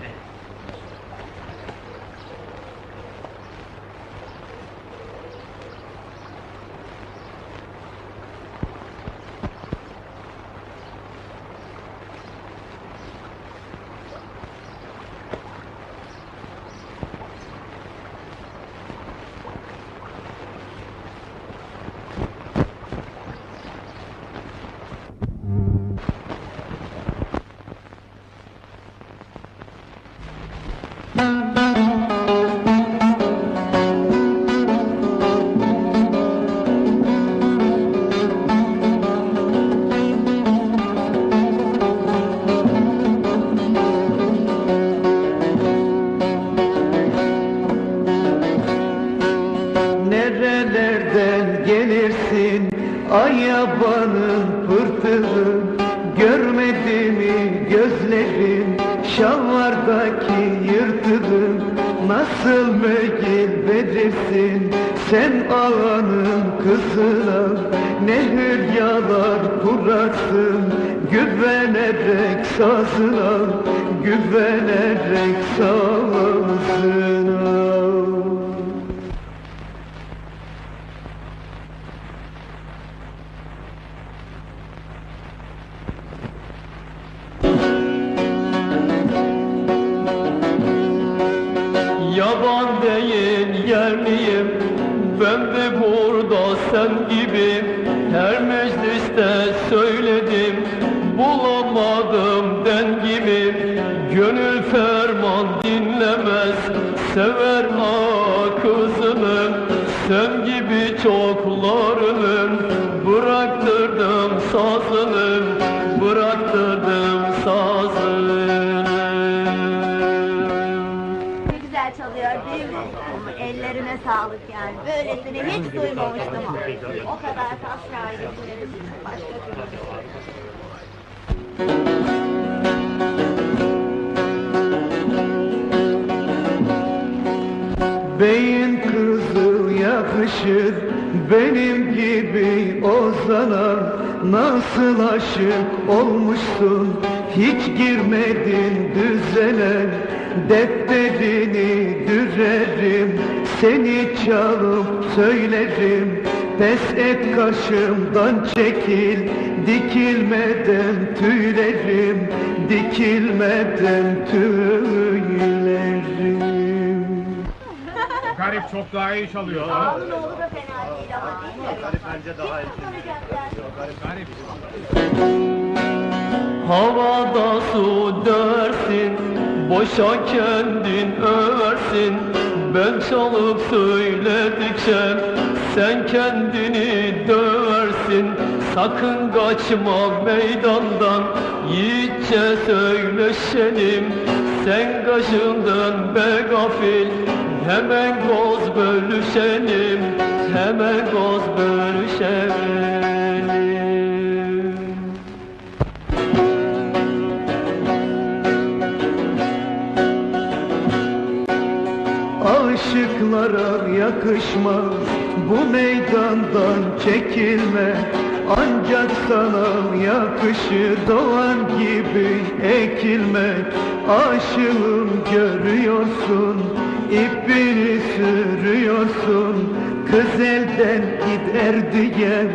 today. Ay yabanın pırtığı Görmedi mi gözlerin? Şalvardaki yırtığı Nasıl megil verirsin sen ağanın kızına Ne hülyalar kurarsın güvenerek sazına Güvenerek Yaban değil yerliyim Ben de burada sen gibi Her mecliste söyledim Bulamadım dengimi. Gönül ferman dinlemez Sever ha kızını Sen gibi çoklarının Bıraktırdım sazını ellerine sağlık yani. Böylesini hiç duymamıştım. O kadar şahidi başka türlü. Beyin kızı yakışır benim gibi ozana Nasıl aşık olmuşsun hiç girmedin düzene Defterini dürerim seni çalıp söylerim Pes et karşımdan çekil dikilmeden tüylerim Dikilmeden tüylerim Garip çok daha iyi çalıyor. Ağlı olur da fena değil ama değil mi? Garip bence daha iyi. Garip. Havada su dersin Boşa kendin översin Ben çalıp söyledikçe Sen kendini döversin. Sakın kaçma meydandan Yiğitçe söyleşelim. Sen kaşındın be gafil Hemen goz bölüşelim Hemen goz bölüşelim yakışmaz bu meydandan çekilme. Ancak sana yakışır doğan gibi ekilmek Aşığım görüyorsun ipini sürüyorsun. Kız elden gider diye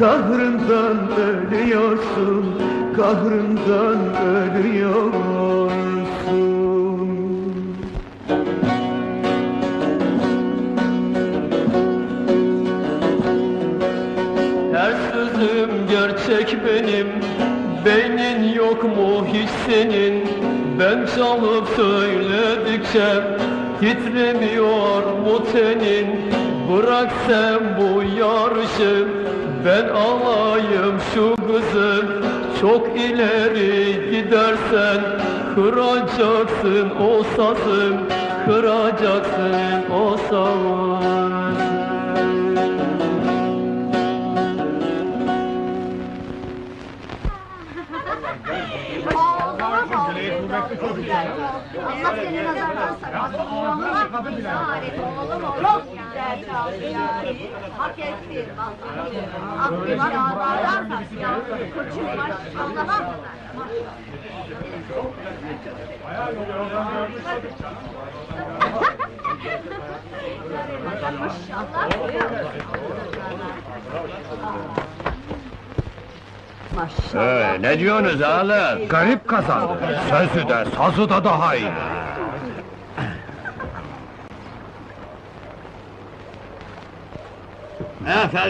kahrından ölüyorsun. Kahrından ölüyorsun Sözüm gerçek benim Beynin yok mu hiç senin? Ben çalıp söyledikçe Titremiyor mu tenin Bırak sen bu yarışı Ben alayım şu kızı. Çok ileri gidersen Kıracaksın o sazı Kıracaksın o sazı Allah seni nazardan saklasın. Allah bizaret oğlum oğlum. Güzel çaldı yani. Hak vallahi. Aklı yağlardan taşıyor. Koçum maşallah. Maşallah. Ee, ne diyorsunuz ağalar? Garip kazandı. Sözü de sazı da daha iyi. Aferin.